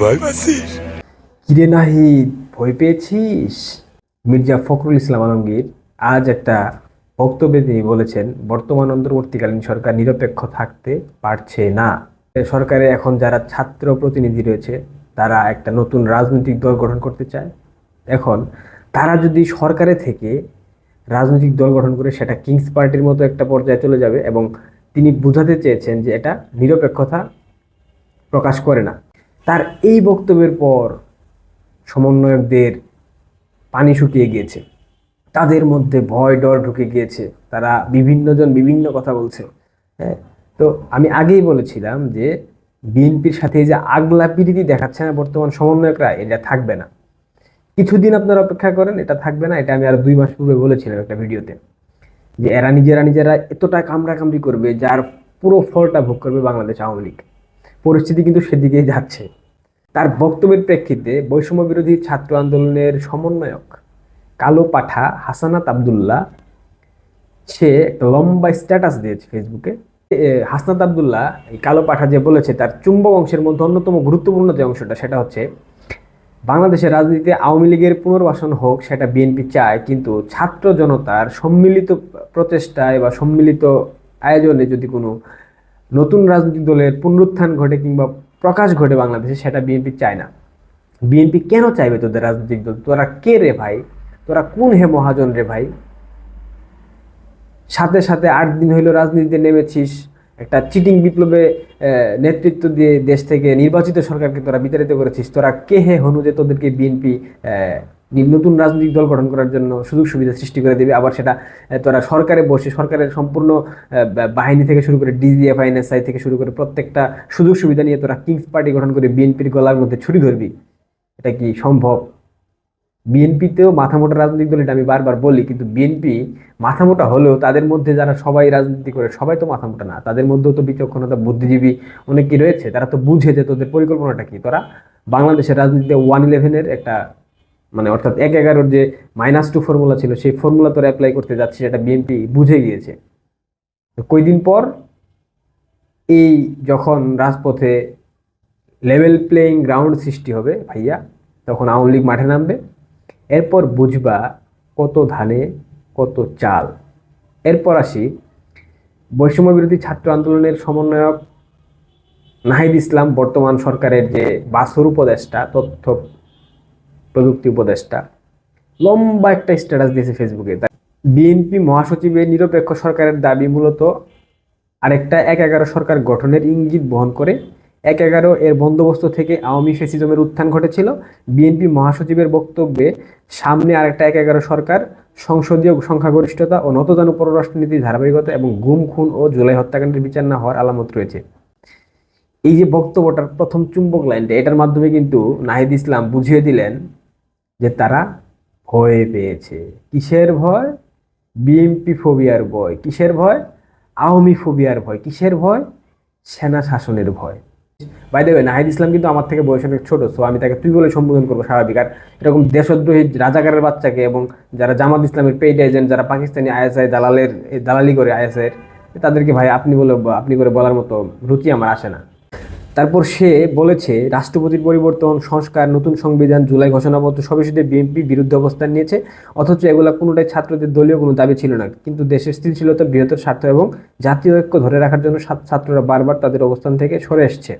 ভয় পাচ্ছিস? কিরে নাহিদ, ভয় পেয়েছিস? মির্জা ফখরুল ইসলাম আলমগীর আজ একটা বক্তব্যে তিনি বলেছেন, বর্তমান অন্তর্বর্তীকালীন সরকার নিরপেক্ষ থাকতে পারছে না। সরকারে এখন যারা ছাত্র প্রতিনিধি রয়েছে, তারা একটা নতুন রাজনৈতিক দল গঠন করতে চায়। এখন তারা যদি সরকারে থেকে রাজনৈতিক দল গঠন করে, সেটা কিংস পার্টির মতো একটা পর্যায়ে চলে যাবে এবং তিনি বোঝাতে চেয়েছেন যে এটা নিরপেক্ষতা প্রকাশ করে না। তার এই বক্তব্যের পর সমন্বয়কদের পানি শুকিয়ে গিয়েছে। তাদের মধ্যে ভয় ডর ঢুকে গিয়েছে। তারা বিভিন্নজন বিভিন্ন কথা বলছে। হ্যাঁ তো আমি আগেই বলেছিলাম যে বিএনপির সাথে যে আগলা পিড়িতি দেখাচ্ছে না বর্তমান সমন্বয়করা, এটা থাকবে না। কিছুদিন আপনারা অপেক্ষা করেন, এটা থাকবে না। এটা আমি আর দুই মাস পূর্বে বলেছিলাম একটা ভিডিওতে। যে এরা নিজেরা নিজেরা এতটা কামড়াকামড়ি করবে, যার পুরো ফলটা ভোগ করবে বাংলাদেশ আওয়ামী লীগ। পরিস্থিতি কিন্তু সেদিকেই যাচ্ছে। তার বক্তব্যের প্রেক্ষিতে বৈষম্য বিরোধী ছাত্র আন্দোলনের সমন্বয়ক কালো পাঠা হাসানাত আবদুল্লাহ, সে একটা লম্বা স্ট্যাটাস দিয়েছে ফেসবুকে হাসনাত আবদুল্লাহ, এই কালো পাঠা যে বলেছে, তার চুম্বক অংশের মধ্যে অন্যতম গুরুত্বপূর্ণ যে অংশটা, সেটা হচ্ছে বাংলাদেশের রাজনীতিতে আওয়ামী লীগের পুনর্বাসন হোক, সেটা বিএনপি চায়, কিন্তু ছাত্র জনতার সম্মিলিত প্রচেষ্টায় বা সম্মিলিত আয়োজনে যদি কোনো নতুন রাজনৈতিক দলের পুনরুত্থান ঘটে কিংবা প্রকাশ ঘটে বাংলাদেশে, সেটা বিএনপি চায় না। বিএনপি কেন চাইবে তোদের রাজনৈতিক দল? তোরা কে রে ভাই? তোরা কোন হে মহাজন রে ভাই? সাথে সাথে আট দিন হইল রাজনীতিতে নেমেছিস, একটা চিটিং বিপ্লবে নেতৃত্ব দিয়ে দেশ থেকে নির্বাচিত সরকারকে তোরা বিতাড়িত করেছিস। তোরা কে হে হনু যে তোদেরকে বিএনপি নতুন রাজনৈতিক দল গঠন করার জন্য সুযোগ সুবিধা সৃষ্টি করে দেবে, আবার সেটা তোরা সরকারে বসে, সরকারের সম্পূর্ণ বাহিনী থেকে শুরু করে ডিজিএফ আইএনএসআই থেকে শুরু করে প্রত্যেকটা সুযোগ সুবিধা নিয়ে তোরা কিংস পার্টি গঠন করে বিএনপির গলার মধ্যে ছুরি ধরবি। এটা কি সম্ভব? বিএনপিতেও মাথা মোটা রাজনৈতিক দল, এটা আমি বারবার বলি, কিন্তু বিএনপি মাথা মোটা হলেও তাদের মধ্যে যারা সবাই রাজনীতি করে, সবাই তো মাথামোটা না, তাদের মধ্যেও তো বিচক্ষণতা, বুদ্ধিজীবী অনেকেই রয়েছে, তারা তো বুঝে যে তোদের পরিকল্পনাটা কি। তোরা বাংলাদেশের রাজনীতিতে ওয়ান ইলেভেনের একটা মানে অর্থাৎ এক এগারোর যে মাইনাস টু ফর্মুলা ছিল, সেই ফর্মুলা তোরা অ্যাপ্লাই করতে যাচ্ছে, সেটা বিএনপি বুঝে গিয়েছে। কয়দিন পর এই যখন রাজপথে লেভেল প্লেয়িং গ্রাউন্ড সৃষ্টি হবে ভাইয়া, তখন আওয়ামী লীগ মাঠে নামবে। এরপর বুঝবা কত ধানে, কত চাল। এরপর আসি বৈষম্য বিরোধী ছাত্র আন্দোলনের সমন্বয়ক নাহিদ ইসলাম, বর্তমান সরকারের যে বাসুর উপদেষ্টা, তথ্য প্রযুক্তি উপদেষ্টা। লম্বা একটা স্ট্যাটাস দিয়েছে ফেসবুকে বিএনপি মহাসচিবের নিরপেক্ষ সরকারের দাবি মূলত আরেকটা এক এগারো সরকার গঠনের ইঙ্গিত বহন করে। এক এগারো এর বন্দোবস্ত থেকে আওয়ামী ফেসিজমের উত্থান ঘটেছিল। বিএনপি মহাসচিবের বক্তব্যে সামনে আরেকটা এক এগারো সরকার সংসদীয় সংখ্যাগরিষ্ঠতা ও নতজানু পররাষ্ট্রনীতির ধারাবাহিকতা এবং গুম, খুন ও জুলাই হত্যাকাণ্ডের বিচার না হওয়ার আলামত রয়েছে। এই যে বক্তব্যটার প্রথম চুম্বক লাইনটা, এটার মাধ্যমে কিন্তু নাহিদ ইসলাম বুঝিয়ে দিলেন যে তারা ভয় পেয়েছে। কিসের ভয়? বিএমপি ফোবিয়ার ভয়। কিসের ভয়? আওয়ামী ফোবিয়ার ভয়। কিসের ভয়? সেনা শাসনের ভয়। বাই দেবে নাহিদ ইসলাম কিন্তু আমার থেকে বয়স অনেক ছোট সো আমি তাকে তুই বলে সম্বোধন করব স্বাভাবিক। আর এরকম দেশদ্রোহী রাজাকারের বাচ্চাকে এবং যারা জামাত ইসলামের পেইড এজেন্ট যারা পাকিস্তানি আইএসআই দালালের দালালি করে আইএসআই তাদেরকে ভাই আপনি বলে, আপনি করে বলার মতো রুচি আমার আসে না। তারপর সে বলেছে, রাষ্ট্রপতির পরিবর্তন, সংস্কার, নতুন সংবিধান, জুলাই ঘোষণাপত্র সব শুধু বিএনপি বিরুদ্ধে অবস্থান নিয়েছে, অথচ এগুলো কোনোটাই ছাত্রদের দলীয় কোনো দাবি ছিল না। কিন্তু দেশের স্থিতিশীলতা, বৃহত্তর স্বার্থ এবং জাতীয় ঐক্য ধরে রাখার জন্য ছাত্ররা বারবার তাদের অবস্থান থেকে সরে এসছে।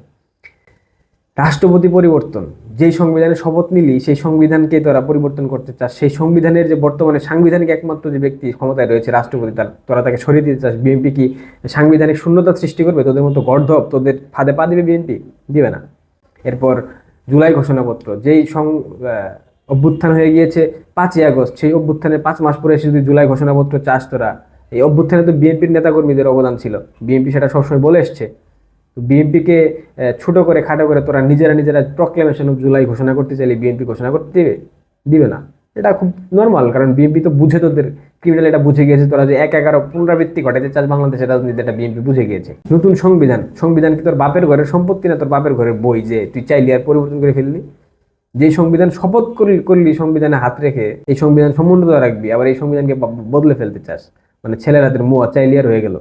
রাষ্ট্রপতি পরিবর্তন, যেই সংবিধানে শপথ নিলি, সেই সংবিধানকে তোরা পরিবর্তন করতে চাস। সেই সংবিধানের যে বর্তমানে সাংবিধানিক একমাত্র যে ব্যক্তি ক্ষমতায় রয়েছে রাষ্ট্রপতি, তার তোরা তাকে সরিয়ে দিতে চাস। বিএনপি কি সাংবিধানিক শূন্যতা সৃষ্টি করবে? তোদের মতো গর্ধব তোদের ফাঁদে পা দিবে বিএনপি? দিবে না। এরপর জুলাই ঘোষণাপত্র, যেই সং অভ্যুত্থান হয়ে গিয়েছে পাঁচই আগস্ট, সেই অভ্যুত্থানের পাঁচ মাস পরে এসে যদি জুলাই ঘোষণাপত্র চাস তোরা, এই অভ্যুত্থানে তো বিএনপির নেতাকর্মীদের অবদান ছিল। বিএনপি সেটা সবসময় বলে এসছে। বিএনপিকে ছোট করে, খাটো করে তোরা নিজেরা নিজেরা প্রক্লেমেশন অফ জুলাই ঘোষণা করতে চাইলে বিএনপি ঘোষণা করতে দিবে? দিবে না। এটা খুব নর্মাল কারণ বিএনপি তো বুঝে তোদের ক্রিমিনাল এটা বুঝে গিয়েছে। তোরা যে এক এগারো পুনরাবৃত্তি ঘটাতে চাস বাংলাদেশের রাজনীতি এটা বিএনপি বুঝে গিয়েছে। নতুন সংবিধান সংবিধান কি তোর বাপের ঘরের সম্পত্তি না তোর বাপের ঘরের বই যে তুই চাইলি আর পরিবর্তন করে ফেললি? যে সংবিধান শপথ করলি করলি সংবিধানে হাত রেখে, এই সংবিধান সমুন্নত রাখবি, আবার এই সংবিধানকে বদলে ফেলতে চাস। মানে ছেলের হাতের মোয়া চাইলি আর হয়ে গেল।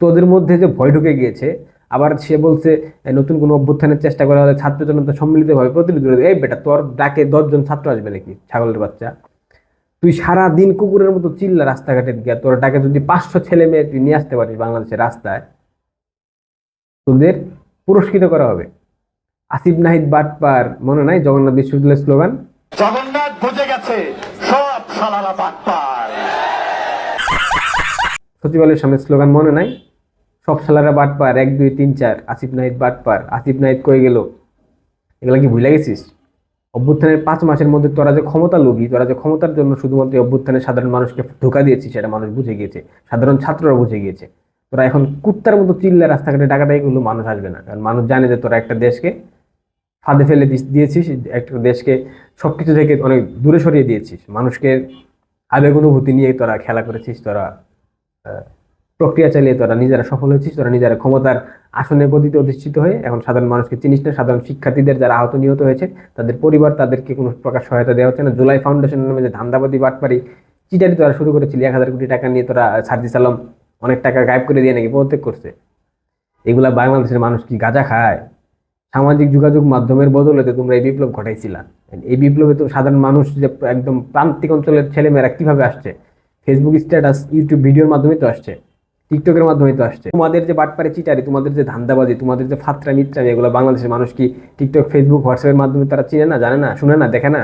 তোদের মধ্যে যে ভয় ঢুকে গিয়েছে, আবার সে বলছে নতুন কোনো অভ্যুত্থানের চেষ্টা করা হলে ছাত্র জনতা সম্মিলিতভাবে দেবে। এই বেটা, তোর ডাকে দশজন ছাত্র আসবে নাকি, ছাগলের বাচ্চা? তুই সারা দিন কুকুরের মতো চিল্লা রাস্তাঘাটে গিয়া, তোর ডাকে যদি পাঁচশো ছেলে মেয়ে তুই নিয়ে আসতে পারিস বাংলাদেশের রাস্তায়, তোদের পুরস্কৃত করা হবে। আসিফ নাহিদ বাটপার, মনে নাই জগন্নাথ বিশ্ববিদ্যালয়ের স্লোগান? জগন্নাথ বুঝে গেছে, সব সালারা বাটপার। সচিবালয়ের সামনে স্লোগান, মনে নাই? সব সালারা বাটপার এক, দুই, তিন, চার, আসিফ নাহিদ বাটপার আসিফ নাহিদ কয়ে গেল? এগুলা কি ভুলে গেছিস? অভ্যুত্থানের পাঁচ মাসের মধ্যে তোরা যে ক্ষমতা লোভী, তোরা যে ক্ষমতার জন্য শুধুমাত্র অভ্যুত্থানের সাধারণ মানুষকে ধোকা দিয়েছিস, সেটা মানুষ বুঝে গিয়েছে। সাধারণ ছাত্ররা বুঝে গিয়েছে। তোরা এখন কুত্তার মতো চিল্লা রাস্তাঘাটে ডাকাটাই করলে মানুষ আসবে না। কারণ মানুষ জানে যে তোরা একটা দেশকে ফাঁদে ফেলে দিয়েছিস, একটা দেশকে সব কিছু থেকে অনেক দূরে সরিয়ে দিয়েছিস। মানুষকে আবেগ অনুভূতি নিয়ে তোরা খেলা করেছিস, তোরা প্রক্রিয়া চালিয়ে তোরা নিজেরা সফল হয়েছিস, তোরা নিজেরা ক্ষমতার আসনে গতিতে অধিষ্ঠিত হয়ে এখন সাধারণ মানুষকে চিনিস না, সাধারণ শিক্ষার্থীদের যারা আহত নিহত হয়েছে, তাদের পরিবার, তাদেরকে কোনো প্রকার সহায়তা দেওয়া হচ্ছে না। জুলাই ফাউন্ডেশনের নামে যে ধান্দাবাদী বাটপারি চিটারি তোরা শুরু করেছিলি, এক হাজার কোটি টাকা নিয়ে তোরা সার্জিস আলম অনেক টাকা গায়েব করে দিয়ে নাকি প্রত্যেক করছে। এগুলা বাংলাদেশের মানুষ কি গাঁজা খায়? সামাজিক যোগাযোগ মাধ্যমের বদলেতে তোমরা এই বিপ্লব ঘটাইছিলা। এই বিপ্লবে তো সাধারণ মানুষ যে একদম প্রান্তিক অঞ্চলের ছেলেমেয়েরা কীভাবে আসছে? ফেসবুক স্ট্যাটাস ইউটিউব ভিডিওর মাধ্যমে তো আসছে টিকটকের মাধ্যমে তো আসছে। তোমাদের যে বাটপারে চিটারি, তোমাদের যে ধান্দাবাজি, তোমাদের যে ফাত্রা মিত্রামি, এগুলো বাংলাদেশের মানুষ কি টিকটক ফেসবুক হোয়াটসঅ্যাপের মাধ্যমে তারা চিনে না, জানে না, শুনে না, দেখে না?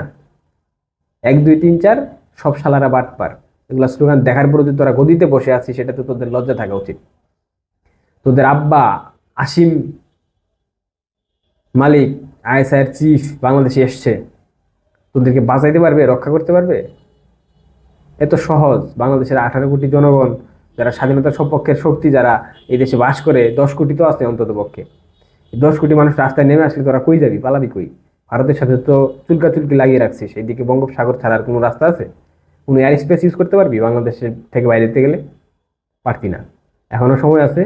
এক, দুই, তিন, চার, সব শালারা বাটপার। এগুলো স্লোগান দেখার পরে যদি তোরা গদিতে বসে আছিস, সেটা তো তোদের লজ্জা থাকা উচিত। তোদের আব্বা আসিম মালিক, আইএসআইয়ের চিফ বাংলাদেশে এসছে। তোদেরকে বাঁচাইতে পারবে, রক্ষা করতে পারবে? এত সহজ। বাংলাদেশের আঠারো কোটি জনগণ, যারা স্বাধীনতার সপক্ষের শক্তি, যারা এই দেশে বাস করে, দশ কোটি তো আছে অন্তত পক্ষে। দশ কোটি মানুষ রাস্তায় নেমে আসলে তোরা কই যাবি, পালাবি কই? ভারতের সাথে তো চুলকা চুলকি লাগিয়ে রাখছিস এইদিকে বঙ্গোপসাগর ছাড়ার কোনো রাস্তা আছে? কোনো এয়ার স্পেস ইউজ করতে পারবি বাংলাদেশের থেকে বাইরে যেতে গেলে? পারতি না। এখনও সময় আছে,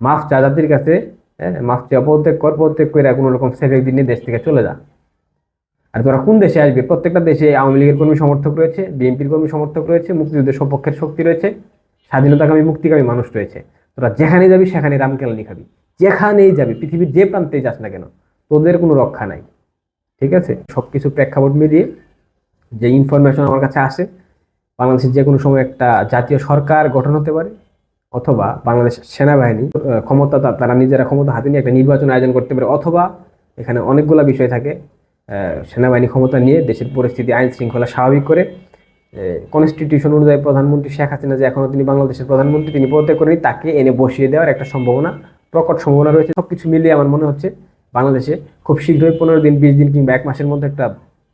মাফ চা জাতির কাছে হ্যাঁ মাফ চা প্রত্যেক কর প্রত্যেক করে কোনো রকম সেফ একদিন নিয়ে দেশ থেকে চলে যা। আর তোরা কোন দেশে আসবে? প্রত্যেকটা দেশে আওয়ামী লীগের কর্মী সমর্থক রয়েছে, বিএনপির কর্মী সমর্থক রয়েছে, মুক্তিযুদ্ধের সপক্ষের শক্তি রয়েছে, স্বাধীনতাকামী মুক্তিকামী মানুষ রয়েছে। তোরা যেখানে যাবি সেখানে রামকেলানি খাবি। যেখানেই যাবি, পৃথিবীর যে প্রান্তেই যাস না কেন, তোদের কোনো রক্ষা নাই। ঠিক আছে? সব কিছু প্রেক্ষাপট মিলিয়ে যে ইনফরমেশন আমার কাছে আসে, বাংলাদেশের যে কোনো সময় একটা জাতীয় সরকার গঠন হতে পারে, অথবা বাংলাদেশ সেনাবাহিনী ক্ষমতা তারা নিজেরা ক্ষমতা হাতে নিয়ে একটা নির্বাচন আয়োজন করতে পারে, অথবা এখানে অনেকগুলো বিষয় থাকে। সেনাবাহিনী ক্ষমতা নিয়ে দেশের পরিস্থিতি, আইন শৃঙ্খলা স্বাভাবিক করে কনস্টিটিউশন অনুযায়ী প্রধানমন্ত্রী শেখ হাসিনা যে এখনও তিনি বাংলাদেশের প্রধানমন্ত্রী, তিনি পদত্যাগ করেনি তাকে এনে বসিয়ে দেওয়ার একটা সম্ভাবনা, প্রকট সম্ভাবনা রয়েছে। সব কিছু মিলিয়ে আমার মনে হচ্ছে বাংলাদেশে খুব শীঘ্রই পনেরো দিন, বিশ দিন কিংবা এক মাসের মধ্যে একটা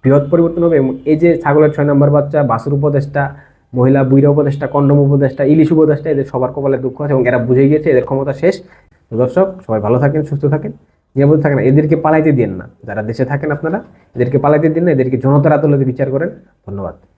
বৃহৎ পরিবর্তন হবে এবং এই যে ছাগলের ছয় নম্বর বাচ্চা বাসুর উপদেষ্টা, মহিলা বুইরা উপদেষ্টা, কন্ডম উপদেষ্টা, ইলিশ উপদেষ্টা, এদের সবার কপালে দুঃখ আছে এবং এরা বুঝে গিয়েছে এদের ক্ষমতা শেষ। দর্শক, সবাই ভালো থাকেন, সুস্থ থাকেন। নিরাপদ থাকেন এদেরকে পালাইতে দিন না। যারা দেশে থাকেন আপনারা, এদেরকে পালাইতে দিন না, এদেরকে জনতার আদালতে বিচার করেন। ধন্যবাদ।